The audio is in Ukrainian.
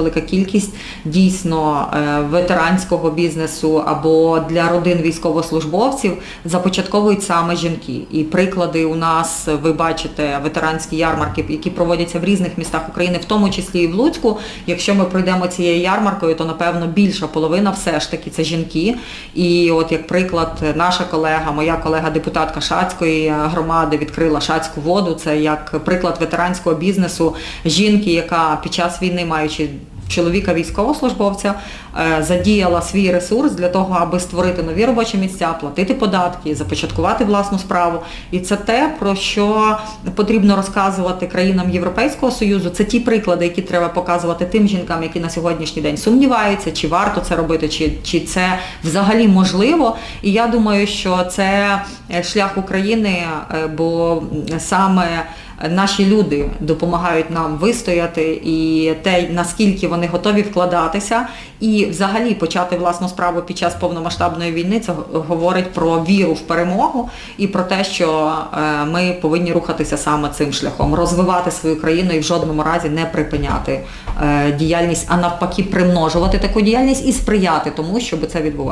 Велика кількість дійсно е, ветеранського бізнесу або для родин військовослужбовців започатковують саме жінки. І приклади у нас ви бачите ветеранські ярмарки, які проводяться в різних містах України, в тому числі і в Луцьку. Якщо ми пройдемо цією ярмаркою, то напевно більша половина все ж таки це жінки. І от як приклад, наша колега, моя колега депутатка Шацької громади відкрила Шацьку воду. Це як приклад ветеранського бізнесу жінки, яка під час війни, маючи чоловіка військовослужбовця, е, задіяла свій ресурс для того, аби створити нові робочі місця, платити податки, започаткувати власну справу. І це те, про що потрібно розказувати країнам Європейського Союзу. Це ті приклади, які треба показувати тим жінкам, які на сьогоднішній день сумніваються, чи варто це робити, чи, чи це взагалі можливо. І я думаю, що це е, шлях України, е, бо саме наші люди допомагають нам вистояти і те, наскільки вони готові вкладатися, і взагалі почати власну справу під час повномасштабної війни, це говорить про віру в перемогу і про те, що е, ми повинні рухатися саме цим шляхом, розвивати свою країну і в жодному разі не припиняти е, діяльність, а навпаки примножувати таку діяльність і сприяти тому, щоб це відбувалося.